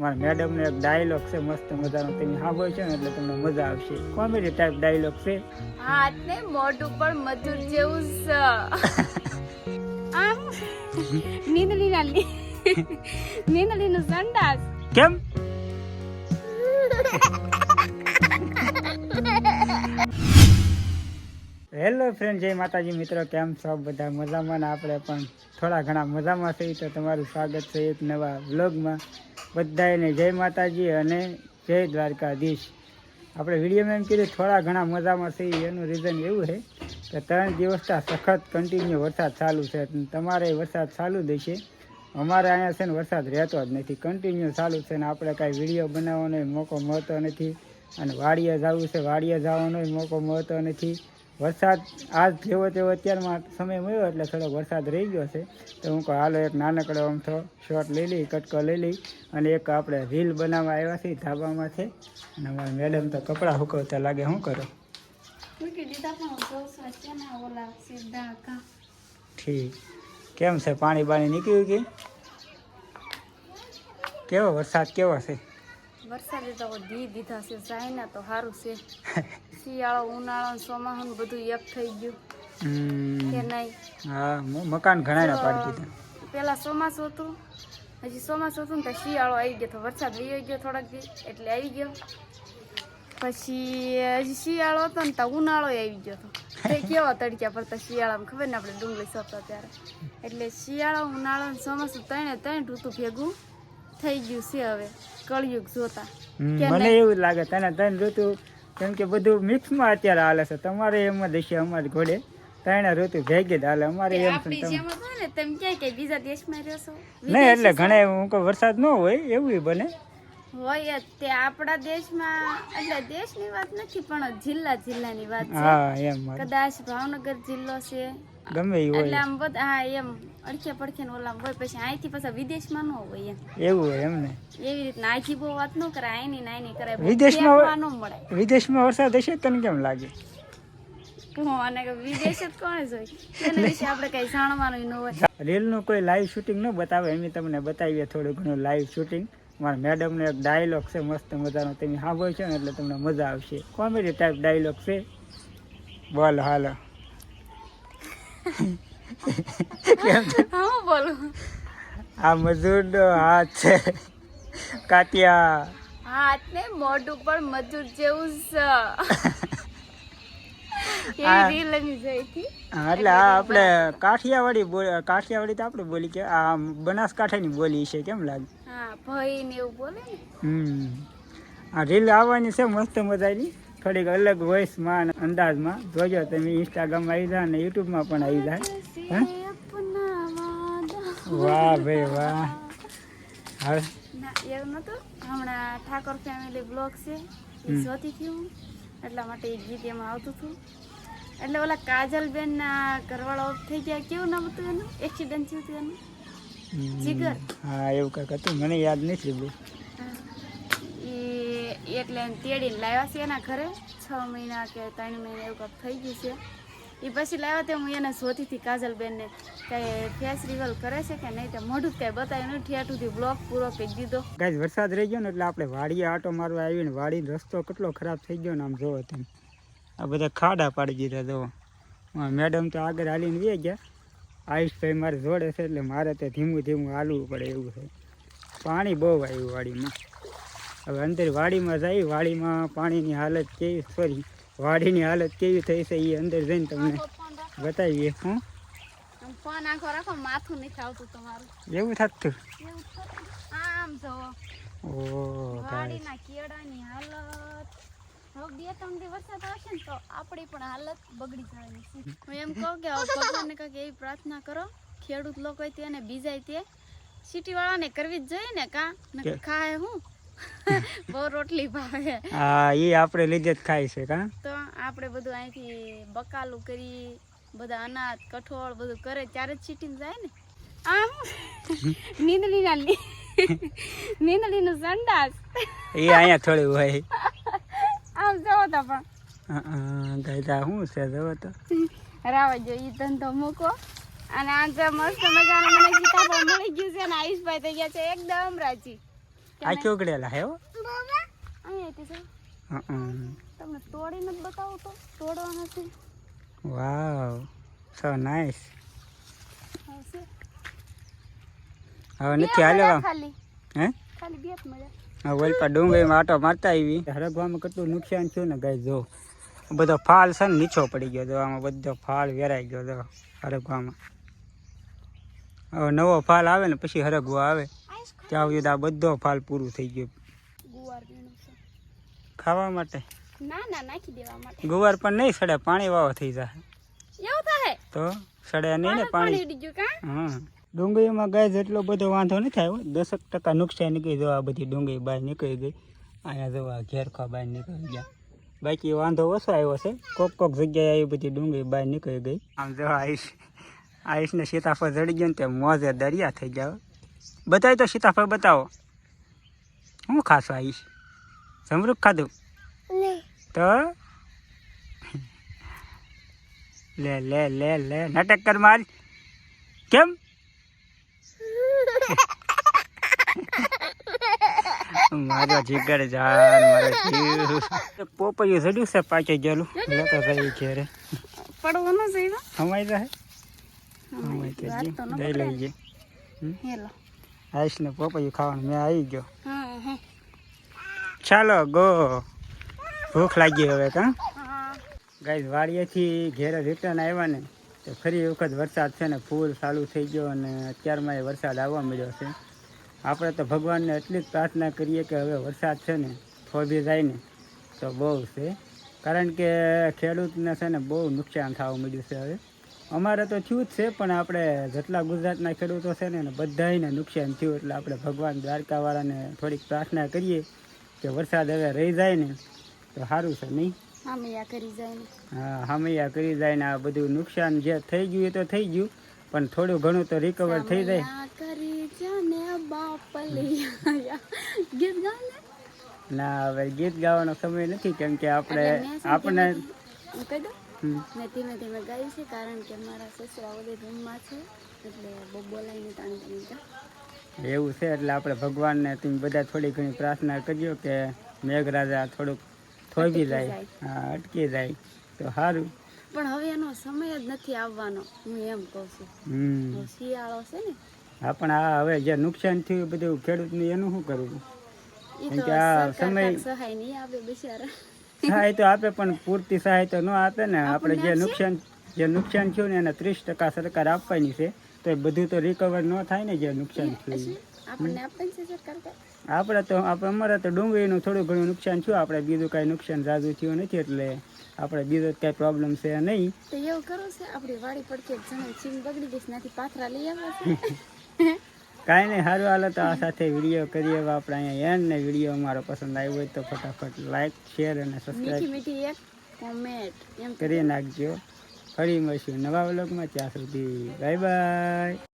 મારા મેડમનો એક ડાયલોગ છે મસ્ત મજાનો. તમે સાંભળો છો ને એટલે તમને મજા આવશે. કોમેડી ટાઈપ ડાયલોગ છે. હાથ ને મોઢું પણ મધુર જેવું છે. આમ નીંદલી ના નીંદલી નો સંડાસ. કેમ? હેલો ફ્રેન્ડ જય માતાજી મિત્રો, કેમ છો બધા? મજામાં ને આપણે પણ થોડા ઘણા મજામાં છીએ. તો તમારું સ્વાગત છે એક નવા વ્લોગમાં. બધાને જય માતાજી અને જય દ્વારકાધીશ. આપણે વિડીયોમાં એમ કીધું, થોડા ઘણા મજામાં છીએ. એનું રીઝન એવું છે કે ત્રણ દિવસના સખત કન્ટિન્યુ વરસાદ ચાલુ છે. તમારે વરસાદ ચાલુ છે અમારે અહીંયા છે ને વરસાદ રહેતો જ નથી. કન્ટિન્યુ ચાલુ છે ને આપણે કાંઈ વીડિયો બનાવવાનો મોકો મળતો નથી. અને વાડીએ જવું છે, વાડીએ જવાનો મોકો મળતો નથી. વરસાદ આજ જેવો તેવો અત્યારમાં સમય મળ્યો એટલે થોડોક વરસાદ રહી ગયો છે. તો હું કહું હાલો એક નાનકડો અમથો શોર્ટ લઈ લઈ કટકો લઈ લઈ અને એક આપણે રીલ બનાવવા આવ્યા છીએ ધાબામાં છે. અને અમારા મેડમ તો કપડાં સુકવતા લાગે શું કરો? છે ઠીક. કેમ છે? પાણી બાણી નીકળ્યું કે? કેવો વરસાદ કેવો છે? વરસાદે તો દી દીધા છે જાય ને તો સારું છે. શિયાળો ઉનાળો ચોમાસું બધું એક થઈ ગયું. કે નહીં? હા મકાન ઘણા પાડી દીધા. પેલા ચોમાસું હતું હજી ચોમાસું હતું ને તો શિયાળો આવી ગયો તો વરસાદ વહી ગયો થોડાક દી એટલે આવી ગયો. પછી હજી શિયાળો હતો ને તો ઉનાળો આવી ગયો હતો. કેવા તડક્યા પડતા શિયાળામાં ખબર ને આપણે ડુંગળી સપતા ત્યારે. એટલે શિયાળો ઉનાળો ચોમાસું ત્રણે ત્રણ ઋતુ ભેગું થઈ ગયું છે હવે કળયુગ જોતા. મને એવું લાગે તને ત્રણ ઋતુ કેમ કે બધું મિક્સમાં અત્યારે હાલે છે તમારે એમ જ હશે અમારે ઘોડે. ત્રણે ઋતુ ભેગી જ હાલે અમારે એમ તમે કઈ બીજા દેશમાં રહેશો નહીં એટલે ઘણા હું કહું વરસાદ ન હોય એવું બને. હોય જ તે આપણા દેશમાં એટલે દેશની વાત નથી પણ જિલ્લા જિલ્લાની વાત છે. હા એમ કદાચ ભાવનગર જિલ્લો છે. ગમે એ એટલે આમ બધા હા એમ અડખે પડખે ને ઓલામાં હોય પછી અહીંથી પાછા વિદેશમાં ન હોય એમ. એવું હોય એમને. એવી રીતના અહીંથી બહુ વાત ન કરાય અહીંની ને અહીંની કરાય વિદેશમાં ન મળે. વિદેશમાં વરસાદ હશે તને કેમ લાગે? રીલનું કે વિદેશ જ કોણે જોઈ એના આપણે કઈ જાણવાનું ન હોય. રીલનું કોઈ લાઈવ શૂટિંગ ન બતાવે એમ તમને બતાવીએ થોડું ઘણું લાઈવ શૂટિંગ મારા મેડમને એક ડાયલોગ છે મસ્ત મજાનો. તમે સાંભળો છો ને એટલે તમને મજા આવશે. કોમેડી ટાઈપ ડાયલોગ છે. બોલો હાલો. આ મજૂરનો હાથ છે. કાટિયા. હાથ ને મોઢું પણ મજૂર જેવું છે આ- કેવી રીલ એની જોઈ હતી હા, એટલે આ આપણે કાઠિયાવાડી કાઠિયાવાડી તો આપણે બોલી કે આ બનાસકાંઠાની બોલી છે કેમ લાગે? હમ. આ રીલ આવવાની છે મસ્ત મજાની. થોડીક અલગ વોઇસમાં અને અંદાજમાં. જોજો તમે ઇન્સ્ટાગ્રામમાં આવી જાય અને યુટ્યુબમાં પણ આવી જાય? વાહ ભાઈ વાહ. હવે એવું નતું. હમણાં ઠાકોર ફેમિલી બ્લોગ છે. એ જોતી હતી હું. એટલા માટે એ ગીત એમાં આવતું હતું. એટલે ઓલા કાજલબેન ના ઘરવાળા ઓફ થઈ ગયા. કેવું નામ હતું એનું? એક્સિડન્ટ થયું હતું એનું? જીગર. હા એવું કંઈક હતું. મને યાદ નથી બહુ. એ એટલે તેડીને લાવ્યા છે એના ઘરે. છ મહિના કે ત્રણ મહિના એવું કંઈક થઈ ગયું છે. એ પછી લાવ્યા તે હું એને જોતી હતી કાજલબેનને કઈ ફેસ રિવલ કરે છે કે નહીં તો મોઢું જ કઈ બતાવ્યું નહીં ઠેઠુંથી બ્લોક પૂરો કરી દીધો. ગાઈઝ વરસાદ રહી ગયો ને એટલે આપણે વાડીએ આટો મારવા આવીને વાડીનો રસ્તો કેટલો ખરાબ થઈ ગયો ને આમ જોવો તમે. આ બધા ખાડા પાડી દીધા તો. મેડમ તો આગળ હાલીને વે ગયા. આયુષભાઈ મારે જોડે છે એટલે મારે તો ધીમું ધીમું હાલવું પડે એવું છે. પાણી બહુ આવ્યું વાડીમાં. હવે અંદર વાડીમાં જઈ વાડીમાં પાણીની હાલત કેવી સોરી વાડીની હાલત કેવી થઈ છે એ અંદર જઈને તમને બતાવીએ હું. એવું થતું. આમ ઓ વાડીના કેળાની હાલત. હવે બે ત્રણ દિવસ વરસાદ આવશે ને તો આપણી પણ હાલત બગડી જવાની છે. હું એમ કહું કે હવે ભગવાનને કાંઈક એવી પ્રાર્થના કરો. ખેડૂત લોકો તે અને બીજા તે. સિટી વાળાને કરવી જ જોઈએ ને કા? ખાય હું? બહુ રોટલી ભાવે. હા એ આપણે લીધે જ ખાય છે કાં? તો આપણે બધું અહીંથી બકાલું કરી બધા અનાજ કઠોળ બધું કરે ત્યારે જ સિટીમાં જાય ને. આમ? નીંદડીના નીંદડીનું સંડાસ. એ અહીંયા થોડું હોય. પણ. ગાયદા શું છે જવો તો? રાવા જો ઈ ધંધો મૂકો. અને આજે મસ્ત મજાનું મને કિતાબો મળી ગયું છે અને આયુષભાઈ થઈ ગયા છે એકદમ રાજી. આ ચોકડેલા હે હો. તમને તોડીને જ બતાવું તો? તોડવા નથી. વાવ સો નાઇસ આવશે હવે નથી હાલવા? ખાલી. હે? ખાલી બે જ મળ્યા. વલપા ડુંગળીમાં આટો મારતા આવી હરગવામાં કેટલું નુકસાન થયું ને ગાય જો. બધો ફાલ છે ને નીચો પડી ગયો તો આમાં બધો ફાલ વેરાઈ ગયો તો હરગવામાં હવે નવો ફાલ આવે ને પછી હરગવો આવે. ત્યાં સુધી આ બધો ફાલ પૂરું થઈ ગયું. ગુવાર વીણું છે ખાવા માટે? ના ના નાખી દેવા માટે. ગુવાર પણ નહીં સડે પાણી વાવો થઈ જાય. એવું થાય? તો સડે નહીં ને પાણી હા ડુંગળીમાં ગાય જેટલો બધો વાંધો નથી આવ્યો દસક ટકા નુકસાન નીકળી જો આ બધી ડુંગળી બહાર નીકળી ગઈ. અહીંયા જો આ ઘેરખા બહાર નીકળી ગયા. બાકી વાંધો ઓછો આવ્યો છે. કોક કોક જગ્યાએ આવી બધી ડુંગળી બહાર નીકળી ગઈ. આમ જો આઈશ આઈશને સીતાફળ જડી ગયો ને તે મોજે દરિયા થઈ ગયા બતાવી તો સીતાફળ બતાવો. હું ખાશો આઈશ સમૃખ ખાધું? તો? લે લે લે લે. નાટક કર માર. કેમ? મારો જીગર જાન મારો જીવ. પોપૈયું જડ્યું છે પાકે ગયેલું લેતો જઈ ઘેરે. પડવાનો છે હમાઈ જાય હમાઈ કે ન લઈ પકડાય. લઈએ. હેલો. આઈશ ને પોપૈયું ખાવાનું. મેં આવી ગયો. હા હા. ચાલો ગો. ભૂખ લાગી હવે કા? ગાઈઝ વાડીએથી ઘેરે રિટર્ન આવ્યા ને. તો ફરી વખત વરસાદ છે ને ફૂલ ચાલુ થઈ ગયો અને અત્યારમાં એ વરસાદ આવવા મળ્યો છે. આપણે તો ભગવાનને એટલી જ પ્રાર્થના કરીએ કે હવે વરસાદ છે ને થોભી જાય ને, તો બહુ છે. કારણ કે ખેડૂતને છે ને બહુ નુકસાન થવા મળ્યું છે હવે. અમારે તો થયું જ છે, પણ આપણે જેટલા ગુજરાતના ખેડૂતો છે ને બધાને નુકસાન થયું એટલે આપણે ભગવાન દ્વારકાવાળાને થોડીક પ્રાર્થના કરીએ કે વરસાદ હવે રહી જાય ને, તો સારું છે નહીં? મામી કરી જાય. હા હમૈયા કરી જાય ને આ બધું નુકસાન જે થઈ ગયું એ તો થઈ ગયું પણ થોડું ઘણું તો રિકવર થઈ જાય. કરી જાને બાપ ગીત ગાવ ના હવે ગીત ગાવાનો સમય નથી કેમ કે આપણે આપણે કહી દઉં? મેં ધીમે ધીમે ગાયું છે કારણ કે મારા સસરા બધે રૂમમાં છે એટલે બહુ બોલાઈને તાણી તાણી એવું છે એટલે આપણે ભગવાનને તમે બધા થોડી ઘણી પ્રાર્થના કરજો કે મેઘરાજા થોડુંક થોભી જાય. હા અટકી જાય. તો સારું પણ હવે એનો સમય જ નથી આવવાનો હું એમ કહું છું. શિયાળો છે ને. હા પણ આ હવે જે નુકસાન થયું બધું ખેડૂતને એનું શું કરવું? કેમ કે આ સમય- સહાય નહીં આપે બિચારા. સહાય તો આપે પણ પૂરતી સહાય તો ન આપે ને. આપણે જે નુકસાન જે નુકસાન થયું ને એને ત્રીસ ટકા સરકાર આપવાની છે તો એ બધું તો રિકવર ન થાય ને જે નુકસાન થયું. આપણે તો આપણે અમારે તો ડુંગળીનું થોડું ઘણું નુકસાન થયું. આપણે બીજું કાંઈ નુકસાન જાજુ થયું નથી એટલે આપણે બીજો કાંઈ પ્રોબ્લેમ છે નહીં. તો એવું કરો છે આપણી વાડી પડકે જણા ચીમ બગડી ગઈ નાથી પાથરા લઈ આવ્યા કાંઈ નહીં સારું હાલો તો આ સાથે વીડિયો કરીએ આપણે અહીંયા એન્ડ ને વીડિયો અમારો પસંદ આવ્યો હોય તો ફટાફટ લાઈક શેર અને સબસ્ક્રાઈબ મીઠી એક કોમેન્ટ એમ કરી નાખજો. ફરી મળશું નવા વ્લોગમાં ત્યાં સુધી બાય બાય